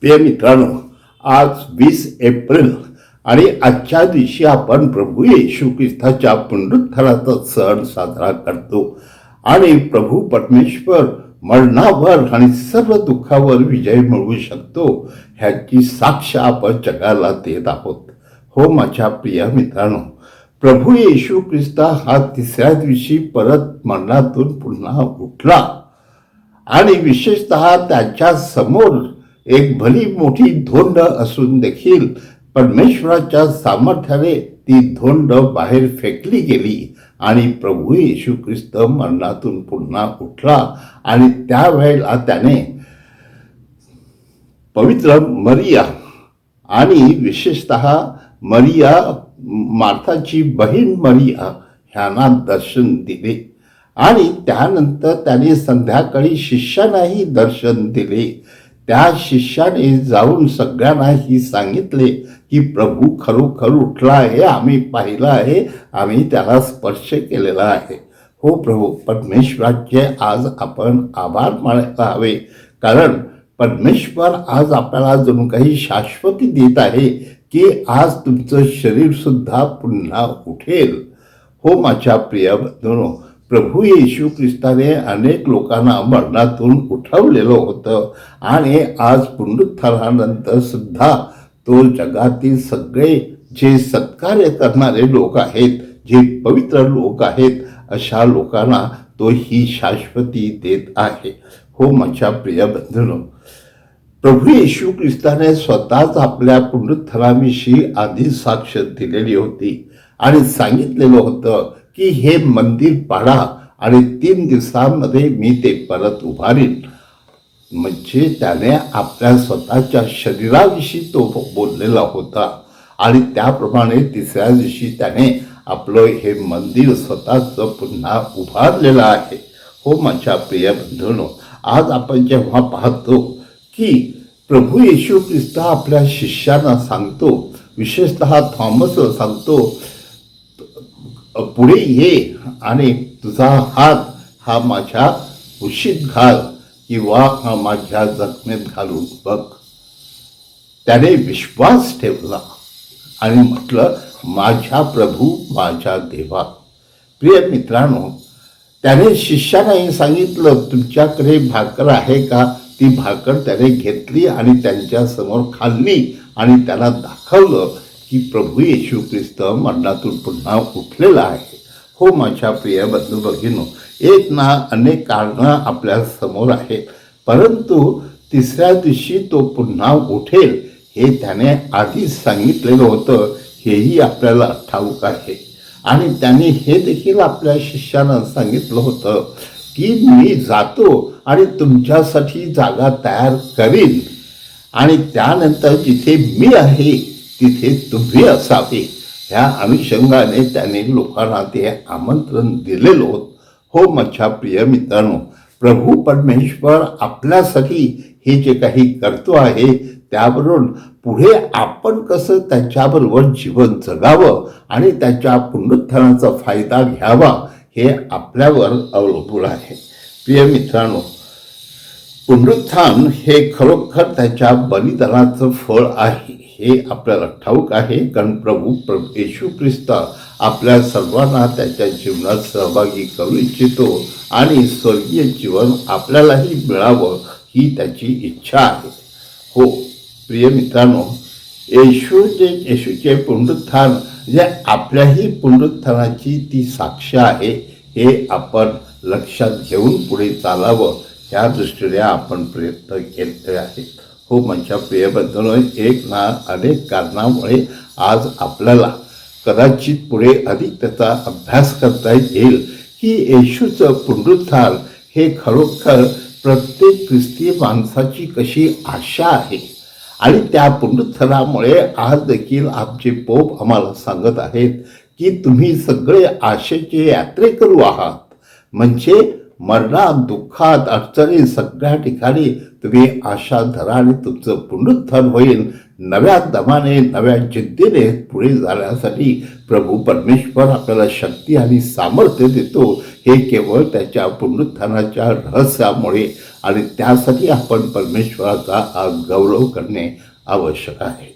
प्रिय मित्रांनो आज वीस एप्रिल आणि आजच्या दिवशी आपण प्रभू येशू ख्रिस्ताच्या पुनरुत्थानाचा सण साजरा करतो. आणि प्रभू परमेश्वर मरणावर आणि सर्व दुःखावर विजय मिळवू शकतो ह्याची साक्ष आपण जगाला देत आहोत. हो माझ्या प्रिय मित्रांनो प्रभू येशू ख्रिस्ता हा तिसऱ्या दिवशी परत मरणातून पुन्हा उठला. आणि विशेषतः त्याच्यासमोर एक भली मोठी धोंड असून देखील परमेश्वराच्या सामर्थ्याने ती धोंड बाहेर फेकली गेली आणि प्रभू येशू ख्रिस्त मरणातून पुन्हा उठला आणि त्यावेळेला त्याने पवित्र मरिया आणि विशेषतः मरिया मार्थाची बहीण मरिया ह्यांना दर्शन दिले. आणि त्यानंतर त्याने संध्याकाळी शिष्यांनाही दर्शन दिले. त्या शिष्याने जाऊन सगळ्यांनाही सांगितले की प्रभू खरोखर उठला आहे आम्ही पाहिलं आहे आम्ही त्याला स्पर्श केलेला आहे. हो प्रभू परमेश्वराचे आज आपण आभार मानायला हवे. कारण परमेश्वर आज आपल्याला जणू काही शाश्वती देत आहे की आज तुमचं शरीरसुद्धा पुन्हा उठेल. हो माझ्या प्रिय बंधूंनो प्रभू येशू ख्रिस्ताने अनेक लोकांना मरणातून उठवलेलं होतं. आणि आज पुनरुत्थानानंतर सुद्धा तो जगातील सगळे जे सत्कार्य करणारे लोक आहेत जे पवित्र लोक आहेत अशा लोकांना तो ही शाश्वती देत आहे. हो माझ्या प्रिय बंधूंनो प्रभू येशू ख्रिस्ताने स्वतःच आपल्या पुनरुत्थानाविषयी आधी साक्ष दिलेली होती आणि सांगितलेलं होतं की हे मंदिर पाडा आणि तीन दिवसांमध्ये मी ते परत उभारीन. म्हणजे त्याने आपल्या स्वतःच्या शरीराविषयी तो बोललेला होता आणि त्याप्रमाणे तिसऱ्या दिवशी त्याने आपलं हे मंदिर स्वतःचं पुन्हा उभारलेलं आहे. हो माझ्या प्रिय बंधूंनो आज आपण जेव्हा पाहतो की प्रभू येशू ख्रिस्त आपल्या शिष्यांना सांगतो विशेषतः थॉमसला सांगतो पुढे ये आणि तुझा हात हा माझ्या उशीत घाल किंवा हा माझ्या जखमेत घालून बघ. त्याने विश्वास ठेवला आणि म्हटलं माझ्या प्रभू माझ्या देवा. प्रिय मित्रांनो त्याने शिष्यानाही सांगितलं तुमच्याकडे भाकर आहे का? ती भाकर त्याने घेतली आणि त्यांच्यासमोर खाल्ली आणि त्याला दाखवलं. की प्रभू येशू ख्रिस्त मरणातून पुन्हा उठलेला आहे. हो माझ्या प्रिय बंधू भगिनो एक ना अनेक कारणं आपल्यासमोर आहेत. परंतु तिसऱ्या दिवशी तो पुन्हा उठेल हे त्याने आधीच सांगितलेलं होतं. हेही आपल्याला ठाऊक आहे. आणि त्याने हे देखील आपल्या शिष्यानं सांगितलं होतं की मी जातो आणि तुमच्यासाठी जागा तयार करीन. आणि त्यानंतर जिथे मी आहे तिथे तुम्ही असावे. ह्या अनुषंगाने त्याने लोकांना ते आमंत्रण दिलेलं. होत हो माझ्या प्रिय मित्रांनो प्रभू परमेश्वर आपल्यासाठी हे जे काही करतो आहे त्यावरून पुढे आपण कसं त्याच्याबरोबर जीवन जगावं आणि त्याच्या पुनरुत्थानाचा फायदा घ्यावा हे आपल्यावर अवलंबून आहे. प्रिय मित्रांनो पुनरुत्थान हे खरोखर त्याच्या बलिदानाचं फळ आहे. हे आपल्याला ठाऊक आहे. कारण प्रभू प्रभू येशू ख्रिस्त आपल्या सर्वांना त्याच्या जीवनात सहभागी करू इच्छितो आणि स्वर्गीय जीवन आपल्यालाही मिळावं ही त्याची इच्छा आहे. हो प्रिय मित्रांनो येशूचे येशूचे पुनरुत्थान म्हणजे आपल्याही पुनरुत्थानाची ती साक्ष आहे हे आपण लक्षात घेऊन पुढे चालावं. त्या दृष्टीने आपण प्रयत्न केले आहेत. हो माझ्या प्रिय एक ना अनेक कारणामुळे आज आपल्याला कदाचित पुढे अधिक त्याचा अभ्यास करता येईल की येशूचं पुनरुत्थान हे खरोखर प्रत्येक ख्रिस्ती माणसाची कशी आशा आहे? आणि त्या पुनरुत्थानामुळे आज देखील आमचे पोप आम्हाला सांगत आहेत की तुम्ही सगळे आशेचे यात्रेकरू आहात. म्हणजे मरणात दुःखात अडचणी सगळ्या ठिकाणी तुम्ही आशा धरा आणि तुमचं पुनरुत्थान होईल. नव्या दमाने नव्या जिद्दीने पुढे जाण्यासाठी प्रभू परमेश्वर आपल्याला शक्ती आणि सामर्थ्य देतो. हे केवळ त्याच्या पुनरुत्थानाच्या रहस्यामुळे आणि त्यासाठी आपण परमेश्वराचा आज गौरव करणे आवश्यक आहे.